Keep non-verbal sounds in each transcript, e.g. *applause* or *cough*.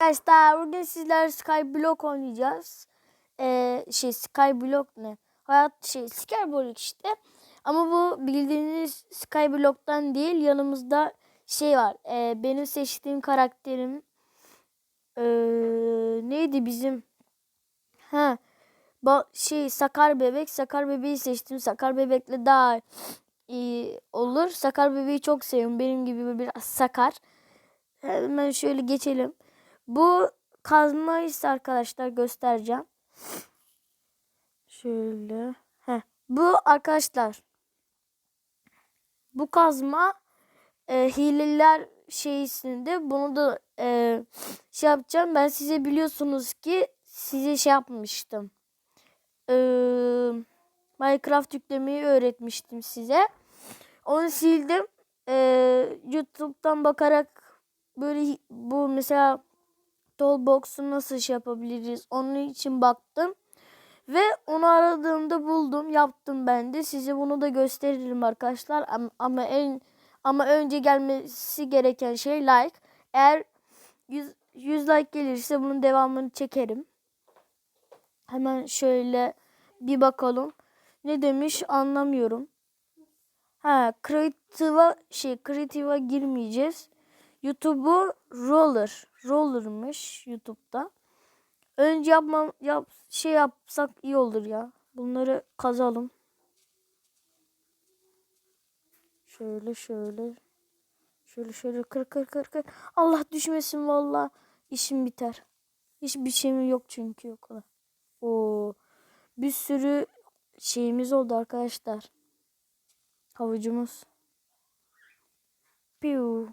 Arkadaşlar bugün sizler Skyblock oynayacağız. Ee, şey Skyblock ne? Hayat şey Skyblock işte. Ama bu bildiğiniz Skyblock'tan değil. Yanımızda şey var. Ee, benim seçtiğim karakterim ee, neydi bizim? Ha ba şey Sakar Bebek. Sakar Bebeği seçtim. Sakar Bebek'le daha iyi olur. Sakar Bebeği çok seviyorum. Benim gibi biraz sakar. Hemen şöyle geçelim. Bu kazma ise arkadaşlar göstereceğim. Şöyle. Heh. Bu arkadaşlar. Bu kazma e, hileler şeysinde bunu da e, şey yapacağım. Ben size biliyorsunuz ki size şey yapmıştım. E, Minecraft yüklemeyi öğretmiştim size. Onu sildim. E, YouTube'dan bakarak böyle bu mesela Dollbox'u nasıl şey yapabiliriz? Onun için baktım. Ve onu aradığımda buldum. Yaptım ben de. Size bunu da gösteririm arkadaşlar. Ama, ama en ama önce gelmesi gereken şey like. Eğer 100, 100 like gelirse bunun devamını çekerim. Hemen şöyle bir bakalım. Ne demiş anlamıyorum. Ha, Creative'a şey Creative'a girmeyeceğiz. YouTube'u Roller. Roller'mış YouTube'da. Önce yapmam yap şey yapsak iyi olur ya. Bunları kazalım. Şöyle şöyle. Şöyle şöyle kır kır kır kır. Allah düşmesin valla. İşim biter. Hiçbir şeyim yok çünkü yok. O bir sürü şeyimiz oldu arkadaşlar. Havucumuz. Piu.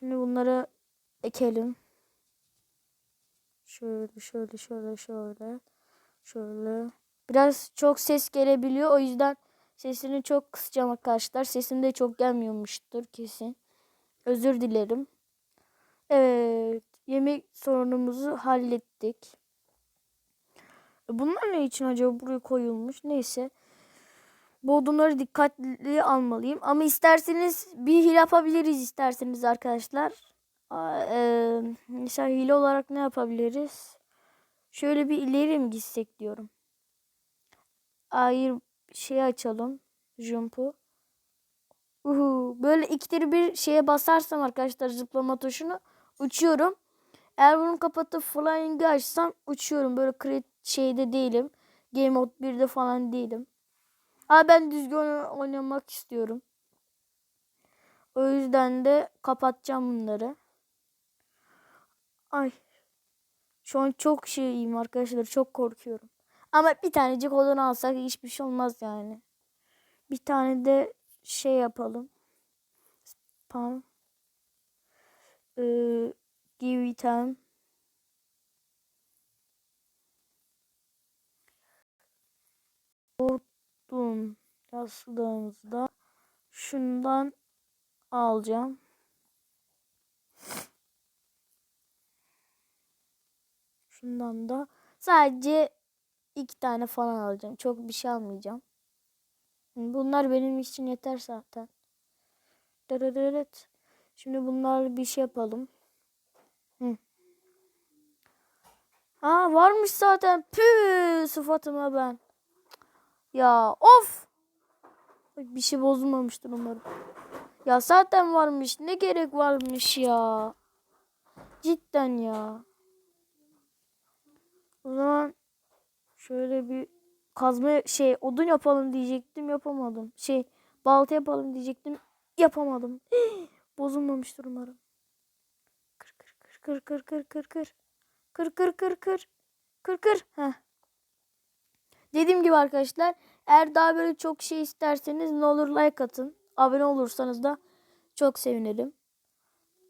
Şimdi bunları ekelim. Şöyle şöyle şöyle şöyle. Şöyle. Biraz çok ses gelebiliyor. O yüzden sesini çok kısacağım arkadaşlar. Sesim de çok gelmiyormuştur kesin. Özür dilerim. Evet. Yemek sorunumuzu hallettik. Bunlar ne için acaba buraya koyulmuş? Neyse. Bu odunları dikkatli almalıyım. Ama isterseniz bir hile yapabiliriz isterseniz arkadaşlar. Ee, mesela hile olarak ne yapabiliriz? Şöyle bir ileri mi gitsek diyorum. Hayır şey açalım. Jump'u. Uhu, böyle ikide bir şeye basarsam arkadaşlar zıplama tuşunu uçuyorum. Eğer bunu kapatıp flying'i açsam uçuyorum. Böyle crit şeyde değilim. Game mode 1'de falan değilim. Ama ben düzgün oynamak istiyorum. O yüzden de kapatacağım bunları. Ay. Şu an çok şeyim arkadaşlar. Çok korkuyorum. Ama bir tanecik odun alsak hiçbir şey olmaz yani. Bir tane de şey yapalım. Spam. Ee, give item. Odun yazdığımızda şundan alacağım. Şundan da sadece iki tane falan alacağım. Çok bir şey almayacağım. Bunlar benim için yeter zaten. Dırırırıt. Şimdi bunlarla bir şey yapalım. Hı. Ha varmış zaten. Pü sıfatıma ben. Ya of. Bir şey bozulmamıştır umarım. Ya zaten varmış. Ne gerek varmış ya. Cidden ya. O zaman şöyle bir kazma şey odun yapalım diyecektim yapamadım. Şey balta yapalım diyecektim yapamadım. *gasps* Bozulmamıştır umarım. Kır kır kır kır kır kır kır. Kır kır kır kır. Kır kır. Heh. Dediğim gibi arkadaşlar eğer daha böyle çok şey isterseniz ne olur like atın. Abone olursanız da çok sevinirim.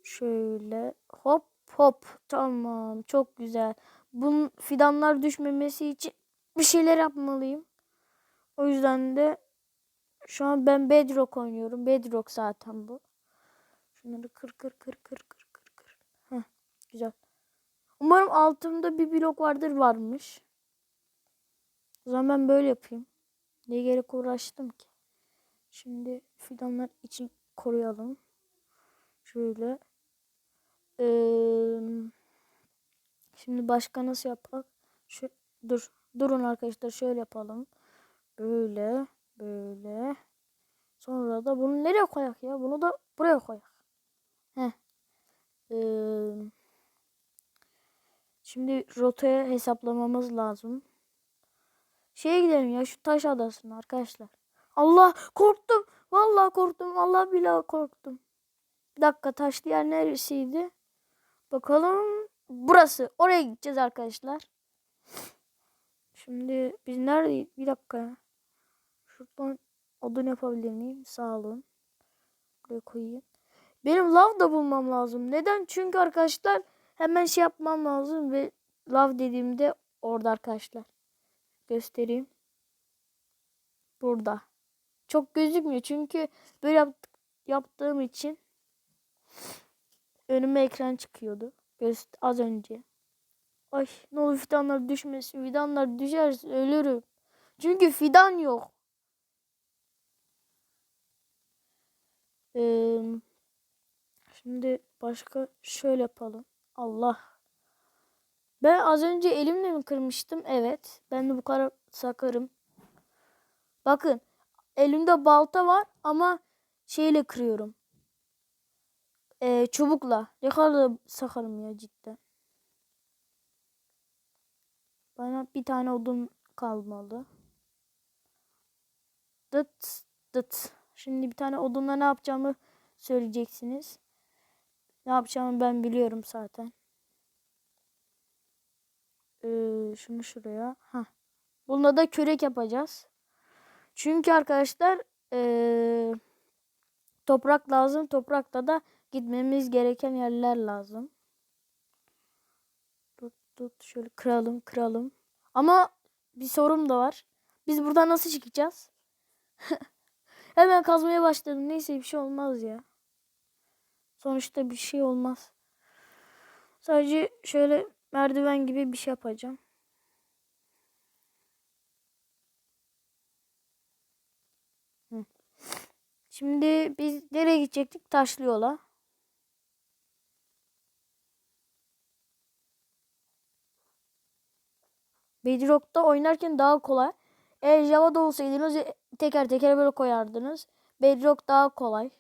Şöyle hop hop tamam çok güzel. Bunun fidanlar düşmemesi için bir şeyler yapmalıyım. O yüzden de şu an ben Bedrock oynuyorum. Bedrock zaten bu. Şunları kır kır kır kır kır kır kır. Heh, güzel. Umarım altımda bir blok vardır varmış. O zaman ben böyle yapayım. Ne gerek uğraştım ki? Şimdi fidanlar için koruyalım. Şöyle. Ee, Şimdi başka nasıl yapak? Şu, dur. Durun arkadaşlar şöyle yapalım. Böyle. Böyle. Sonra da bunu nereye koyak ya? Bunu da buraya koyak. Heh. Ee, şimdi rotaya hesaplamamız lazım. Şeye gidelim ya şu taş adasına arkadaşlar. Allah korktum. Vallahi korktum. Allah billahi korktum. Bir dakika taşlı yer neresiydi? Bakalım. Burası. Oraya gideceğiz arkadaşlar. Şimdi biz neredeyiz? Bir dakika. Şuradan odun yapabilir miyim? Sağ olun. Buraya koyayım. Benim lav da bulmam lazım. Neden? Çünkü arkadaşlar hemen şey yapmam lazım ve lav dediğimde orada arkadaşlar. Göstereyim. Burada. Çok gözükmüyor çünkü böyle yaptık, yaptığım için önüme ekran çıkıyordu. Göst az önce. Ay ne olur fidanlar düşmesin. Fidanlar düşerse ölürüm. Çünkü fidan yok. Ee, şimdi başka şöyle yapalım. Allah. Ben az önce elimle mi kırmıştım? Evet. Ben de bu kadar sakarım. Bakın. Elimde balta var ama şeyle kırıyorum. Ee, çubukla. Ne kadar sakarım ya cidden. Bana bir tane odun kalmalı. Dıt dıt. Şimdi bir tane odunla ne yapacağımı söyleyeceksiniz. Ne yapacağımı ben biliyorum zaten. Ee, şunu şuraya. Heh. Bununla da körek yapacağız. Çünkü arkadaşlar ee, toprak lazım. Toprakta da gitmemiz gereken yerler lazım. Tut tut şöyle kıralım kıralım. Ama bir sorum da var. Biz buradan nasıl çıkacağız? *laughs* Hemen kazmaya başladım. Neyse bir şey olmaz ya. Sonuçta bir şey olmaz. Sadece şöyle merdiven gibi bir şey yapacağım. Şimdi biz nereye gidecektik? Taşlı yola. Bedrock'ta oynarken daha kolay. Eğer Java'da olsaydınız teker teker böyle koyardınız. Bedrock daha kolay.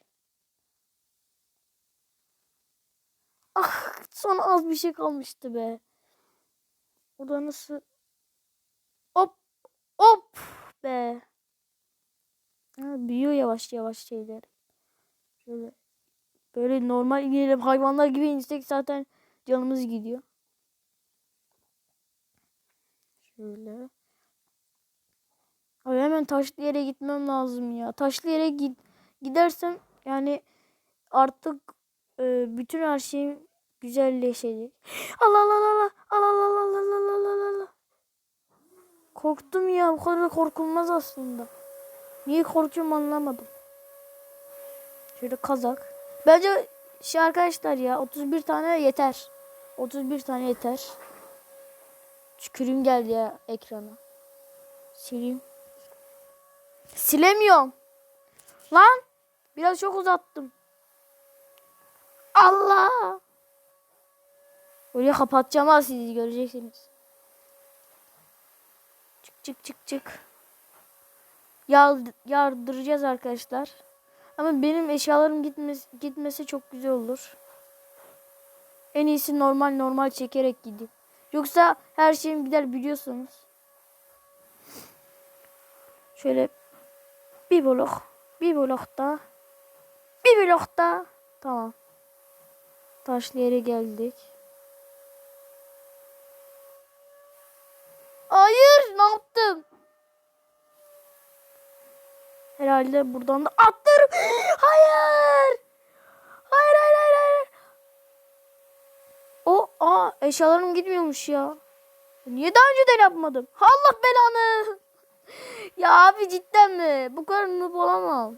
Ah son az bir şey kalmıştı be. Burada nasıl? Hop hop be. Ha, büyüyor yavaş yavaş şeyler. Şöyle böyle normal inelim hayvanlar gibi insek zaten canımız gidiyor. Şöyle. Abi hemen taşlı yere gitmem lazım ya. Taşlı yere git gidersem yani artık e, bütün her şeyim güzelleşecek. Allah Allah Allah Allah Allah Allah Allah Allah Allah Allah Allah. Korktum ya. Bu kadar korkulmaz aslında. Niye korkuyorum anlamadım. Şöyle kazak. Bence şey arkadaşlar ya 31 tane yeter. 31 tane yeter. Tükürüm geldi ya ekrana. Sileyim. Silemiyorum. Lan. Biraz çok uzattım. Allah. Oraya kapatacağım ha sizi göreceksiniz. Çık çık çık çık. Yardıracağız arkadaşlar. Ama benim eşyalarım gitmesi, gitmesi çok güzel olur. En iyisi normal normal çekerek gideyim. Yoksa her şeyim gider biliyorsunuz. Şöyle bir blok, bir blok da, bir blok da. Tamam. Taşlı yere geldik. Hayır, ne yaptım? Herhalde buradan da attırım. Hayır. Hayır, hayır, hayır, hayır. O, aa eşyalarım gitmiyormuş ya. Niye daha önceden yapmadım? Allah belanı. *laughs* ya abi cidden mi? Bu kadar noob olamam.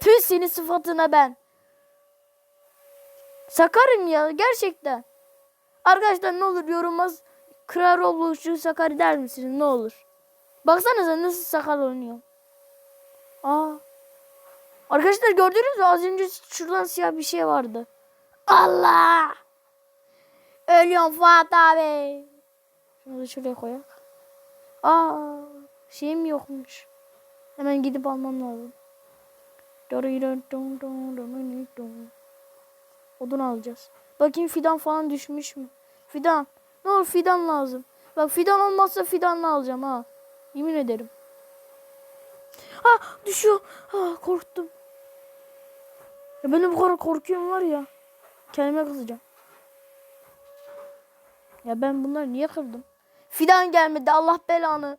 Tüh senin sıfatına ben. Sakarım ya gerçekten. Arkadaşlar ne olur yorulmaz. Kral Roblox'cu sakar der misiniz ne olur. Baksanıza nasıl sakar oynuyor. Aa. Arkadaşlar gördünüz mü az önce şuradan siyah bir şey vardı. Allah. Ölüyorum Fuat abi. Şunu da şuraya koyak. Aa, şeyim yokmuş. Hemen gidip almam lazım. Odun alacağız. Bakayım fidan falan düşmüş mü? Fidan. Ne olur fidan lazım. Bak fidan olmazsa fidanla alacağım ha. Yemin ederim. Ha düşüyor. Ha korktum. Ya ben de bu kadar korkuyorum var ya. Kendime kızacağım. Ya ben bunları niye kırdım? Fidan gelmedi Allah belanı.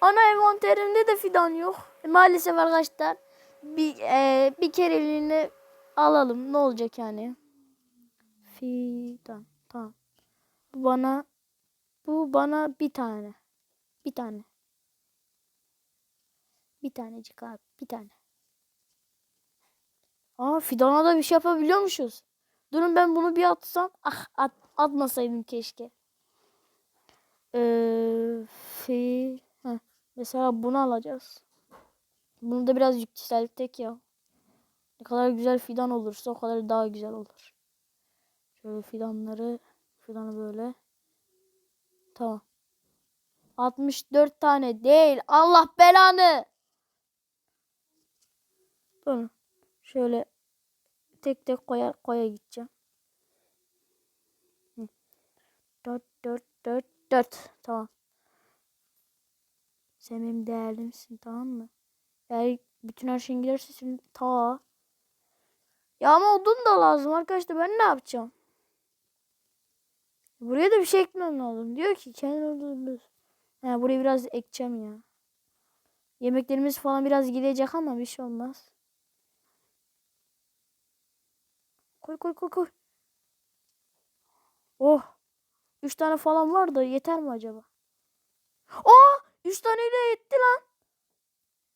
Ana envanterimde de fidan yok. E, maalesef arkadaşlar bir e, bir kereliğine alalım. Ne olacak yani? Fidan. Tamam. Bu bana bu bana bir tane. Bir tane. Bir tanecik abi. Bir tane. Aa fidana da bir şey yapabiliyormuşuz. Durun ben bunu bir atsam. Ah at, atmasaydım keşke. Ee, fi Heh. Mesela bunu alacağız. Bunu da biraz yükselttik ya. Ne kadar güzel fidan olursa o kadar daha güzel olur. Şöyle fidanları fidanı böyle. Tamam. 64 tane değil. Allah belanı. Bunu şöyle tek tek koya koya gideceğim. 4 4 4 4 tamam. Sen benim değerlimsin tamam mı? Eğer bütün her şeyin giderse şimdi ta. Ya ama odun da lazım arkadaşlar ben ne yapacağım? Buraya da bir şey ekmem lazım. Diyor ki kendi odunumuz. Ha, buraya biraz ekeceğim ya. Yemeklerimiz falan biraz gidecek ama bir şey olmaz. Koy koy koy koy. Oh. Üç tane falan var da yeter mi acaba? Aa! Üç taneyle etti lan.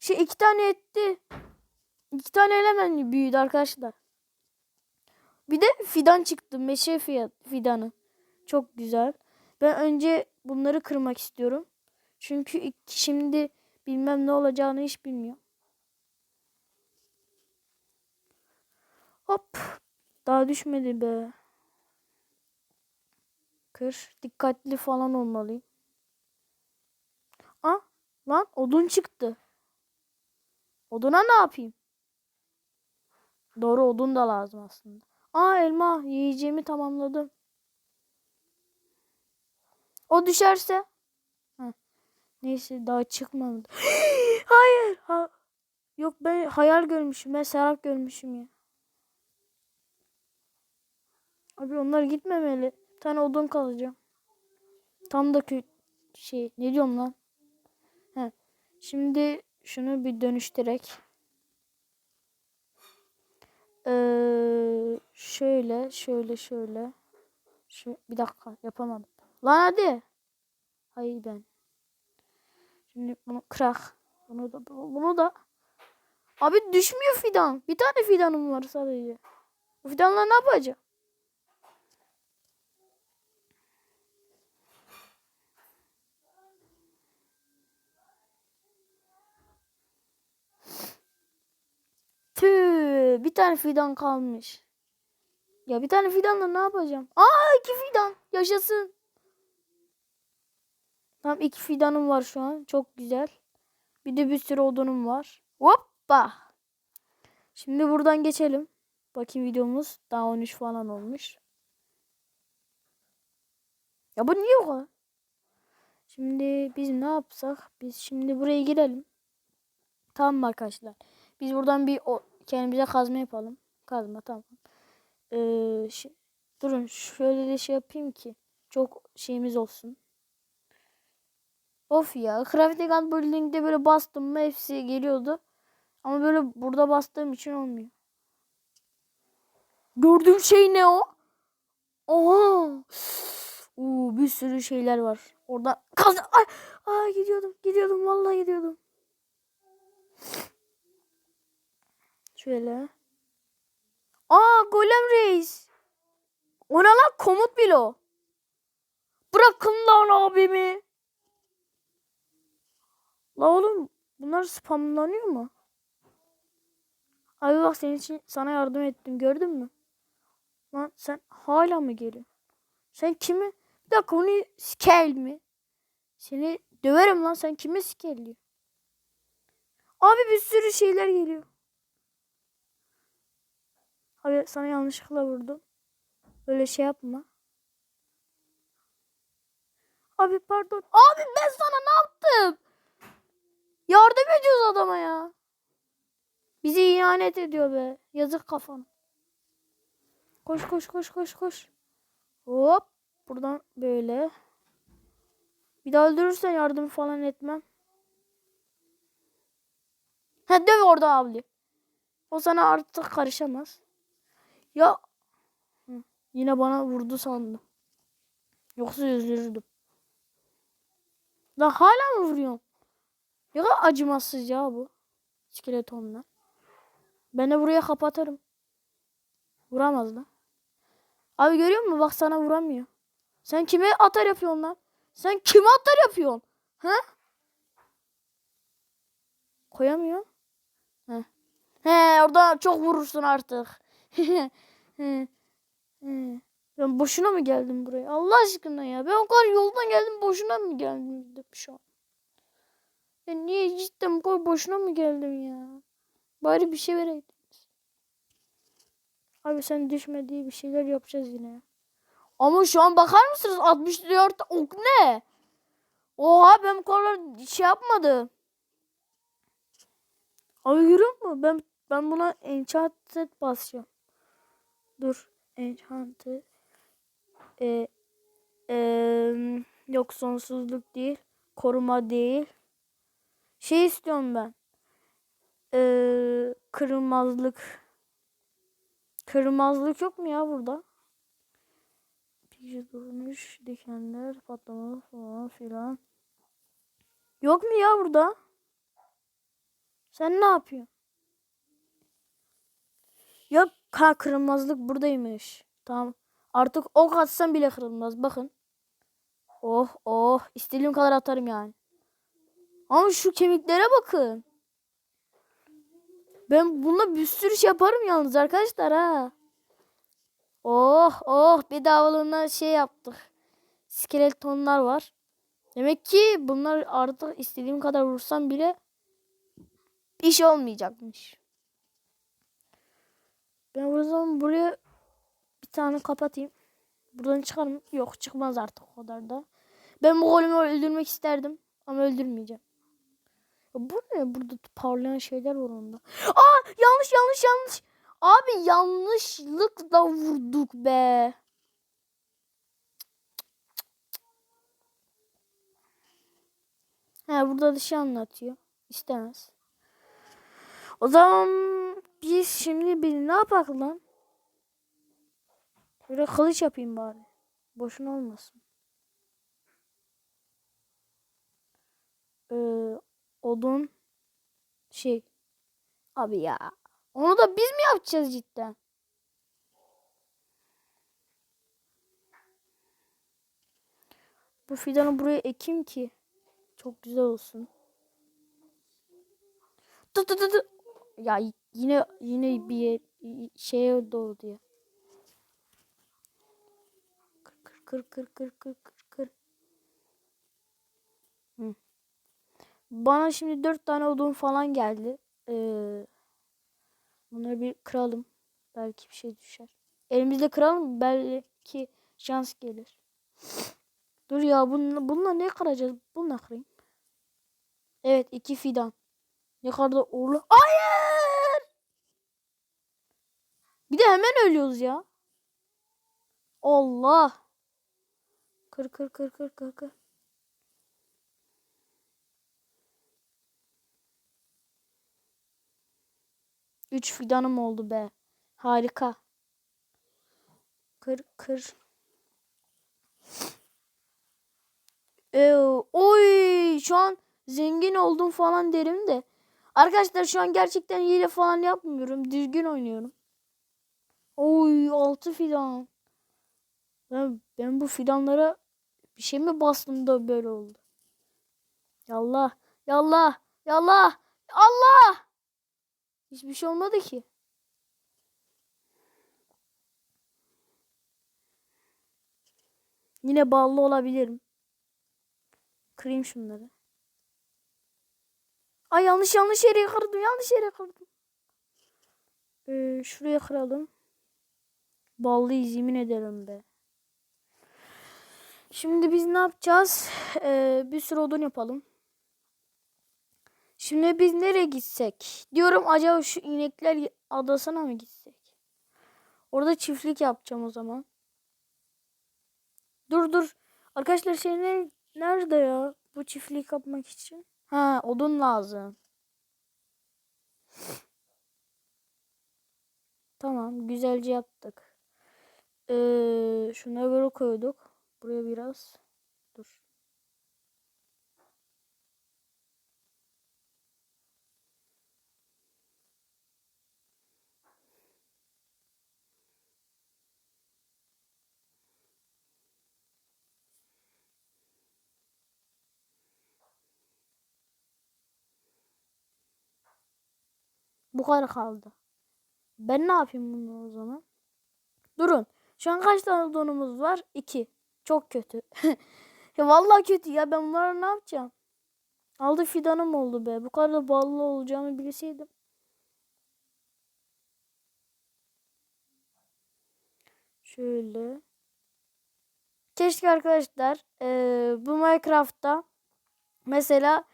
Şey iki tane etti. İki tane hemen büyüdü arkadaşlar. Bir de fidan çıktı. Meşe fiyat, fidanı. Çok güzel. Ben önce bunları kırmak istiyorum. Çünkü şimdi bilmem ne olacağını hiç bilmiyorum. Hop. Düşmedi be. Kır. Dikkatli falan olmalıyım. Aa, lan odun çıktı. Oduna ne yapayım? Doğru odun da lazım aslında. Aa elma yiyeceğimi tamamladım. O düşerse. Neyse daha çıkmadı. *gasps* Hayır. Ha. Yok ben hayal görmüşüm. Ben serap görmüşüm ya. Abi onlar gitmemeli. Bir tane odun kalacağım. Tam da kötü şey. Ne diyorum lan? He. Şimdi şunu bir dönüştürek. Ee, şöyle, şöyle, şöyle. Şu, bir dakika yapamadım. Lan hadi. Hayır ben. Şimdi bunu kırak. Bunu da bunu da. Abi düşmüyor fidan. Bir tane fidanım var sadece. Bu fidanla ne yapacağım? Tüh, bir tane fidan kalmış. Ya bir tane fidanla ne yapacağım? Aa iki fidan. Yaşasın. Tamam iki fidanım var şu an. Çok güzel. Bir de bir sürü odunum var. Hoppa. Şimdi buradan geçelim. Bakayım videomuz daha 13 falan olmuş. Ya bu niye o kadar? Şimdi biz ne yapsak? Biz şimdi buraya girelim. Tamam arkadaşlar. Biz buradan bir o, kendimize kazma yapalım. Kazma tamam. Ee, şi- durun şöyle de şey yapayım ki çok şeyimiz olsun. Of ya. Crafting and Building'de böyle bastım mı hepsi geliyordu. Ama böyle burada bastığım için olmuyor. Gördüğüm şey ne o? Oha. Uuu bir sürü şeyler var. Orada kaz ay, ay gidiyordum gidiyordum vallahi gidiyordum. Şöyle. Aa Golem Reis. O ne lan komut bile. Bırakın lan abimi. La oğlum bunlar spamlanıyor mu? Ay bak senin için sana yardım ettim gördün mü? Lan sen hala mı geliyorsun? Sen kimi? Bir dakika onu skel mi? Seni döverim lan sen kimi sikelliyor? Abi bir sürü şeyler geliyor. Abi sana yanlışlıkla vurdum. Öyle şey yapma. Abi pardon. Abi ben sana ne yaptım? Yardım ediyoruz adama ya. Bizi ihanet ediyor be. Yazık kafana. Koş koş koş koş koş. Hop. Buradan böyle. Bir daha öldürürsen yardım falan etmem. Ha döv orada abli. O sana artık karışamaz. Ya. Hı, Yine bana vurdu sandım. Yoksa üzülürdüm. Lan hala mı vuruyorsun? Kadar acımasız ya bu. Skeletonlar. Ben de buraya kapatırım. Vuramaz lan. Abi görüyor musun? Bak sana vuramıyor. Sen kime atar yapıyorsun lan? Sen kime atar yapıyorsun? Ha? Koyamıyor. He. He orada çok vurursun artık. Ben boşuna mı geldim buraya? Allah aşkına ya. Ben o kadar yoldan geldim boşuna mı geldim dedim şu an. Ben niye cidden bu kadar boşuna mı geldim ya? Bari bir şey vereydiniz. Abi sen düşme diye bir şeyler yapacağız yine. Ama şu an bakar mısınız? 64 ok ne? Oha ben kadar şey yapmadım. Abi görüyor musun? Ben ben buna enchanted basacağım. Dur. Enchanted. Ee, ee, yok sonsuzluk değil. Koruma değil. Şey istiyorum ben. Ee, kırılmazlık. Kırılmazlık yok mu ya burada? Bir durmuş dikenler patlama falan filan. Yok mu ya burada? Sen ne yapıyorsun? Yok ha kırılmazlık buradaymış. Tamam. Artık ok atsam bile kırılmaz. Bakın. Oh oh. İstediğim kadar atarım yani. Ama şu kemiklere bakın. Ben bununla bir sürü şey yaparım yalnız arkadaşlar ha. Oh oh bedavalığına şey yaptık. Skeletonlar var. Demek ki bunlar artık istediğim kadar vursam bile iş olmayacakmış. Ben o zaman buraya bir tane kapatayım. Buradan çıkar mı? Yok çıkmaz artık o kadar da. Ben bu golümü öldürmek isterdim ama öldürmeyeceğim. Ya bu ne? Burada parlayan şeyler var onda. Aa yanlış yanlış yanlış. Abi yanlışlıkla vurduk be. He burada dışı anlatıyor. İstemez. O zaman biz şimdi bir ne yapak lan? Böyle kılıç yapayım bari. Boşuna olmasın. Ee, odun şey. Abi ya. Onu da biz mi yapacağız cidden? Bu fidanı buraya ekeyim ki çok güzel olsun. Tut tut tut. Ya yine yine bir şeye doğdu ya. Kır kır kır kır kır kır kır. Hı. Bana şimdi dört tane odun falan geldi. Ee, bunları bir kıralım. Belki bir şey düşer. Elimizde kıralım belki şans gelir. Dur ya bununla, bununla ne kıracağız? Bununla kırayım. Evet iki fidan. Ne kadar da uğurlu. Hayır! Bir de hemen ölüyoruz ya. Allah. Kır kır kır kır kır kır. Üç fidanım oldu be. Harika. Kır kır. Ee, oy şu an zengin oldum falan derim de. Arkadaşlar şu an gerçekten hile falan yapmıyorum. Düzgün oynuyorum. Oy altı fidan. Ben, ben bu fidanlara bir şey mi bastım da böyle oldu? Yallah. Yallah. Yallah. Allah. Hiçbir şey olmadı ki. Yine ballı olabilirim. Kırayım şunları. Ay yanlış yanlış yere kırdım. Yanlış yere kırdım. Ee, şuraya kıralım. Ballıyız yemin ederim be. Şimdi biz ne yapacağız? Ee, bir sürü odun yapalım. Şimdi biz nereye gitsek? Diyorum acaba şu inekler adasına mı gitsek? Orada çiftlik yapacağım o zaman. Dur dur. Arkadaşlar şey ne, nerede ya? Bu çiftlik yapmak için. Ha odun lazım. Tamam güzelce yaptık. Ee, şunları böyle koyduk. Buraya biraz. Dur. Bu kadar kaldı. Ben ne yapayım bunu o zaman? Durun. Şu an kaç tane donumuz var? 2. Çok kötü. *laughs* ya vallahi kötü ya. Ben bunları ne yapacağım? Aldı fidanım oldu be. Bu kadar da ballı olacağımı bilseydim. Şöyle. Keşke arkadaşlar eee, bu Minecraft'ta mesela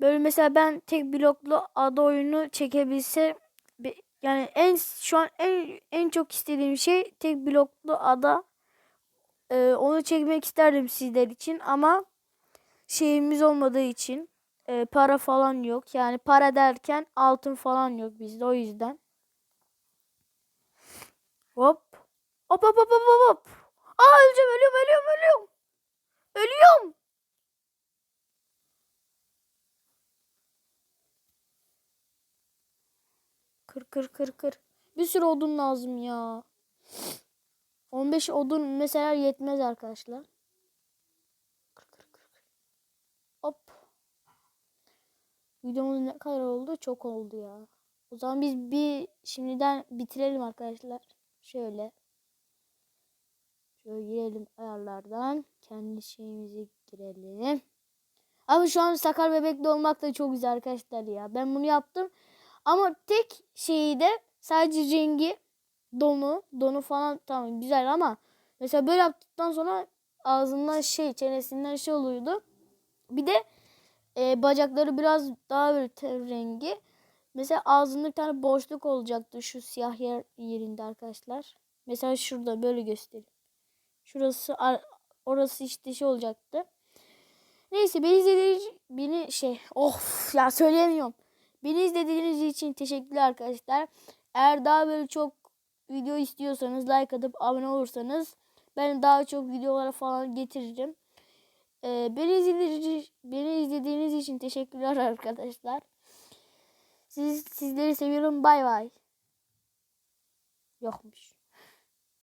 böyle mesela ben tek bloklu ada oyunu çekebilse bi- yani en şu an en en çok istediğim şey tek bloklu ada. Eee, onu çekmek isterdim sizler için ama şeyimiz olmadığı için eee, para falan yok. Yani para derken altın falan yok bizde o yüzden. Hop hop hop hop hop hop. Aa öleceğim ölüyorum ölüyorum kır kır kır kır bir sürü odun lazım ya 15 odun mesela yetmez arkadaşlar. Kır, kır, kır, kır. Hop. Videomuz ne kadar oldu? Çok oldu ya. O zaman biz bir şimdiden bitirelim arkadaşlar. Şöyle. Şöyle girelim ayarlardan. Kendi şeyimizi girelim. Ama şu an sakar bebekli olmak da çok güzel arkadaşlar ya. Ben bunu yaptım. Ama tek şeyi de sadece rengi donu, donu falan tamam güzel ama mesela böyle yaptıktan sonra ağzından şey, çenesinden şey oluyordu. Bir de e, bacakları biraz daha böyle rengi. Mesela ağzında bir tane boşluk olacaktı şu siyah yer yerinde arkadaşlar. Mesela şurada böyle göstereyim. Şurası orası işte şey olacaktı. Neyse beni izlediğiniz beni şey of ya söyleyemiyorum. Beni izlediğiniz için teşekkürler arkadaşlar. Eğer daha böyle çok video istiyorsanız like atıp abone olursanız ben daha çok videolara falan getiririm. Ee, beni, izlediğiniz, beni izlediğiniz için teşekkürler *laughs* arkadaşlar. Siz, sizleri seviyorum. Bay bay. Yokmuş.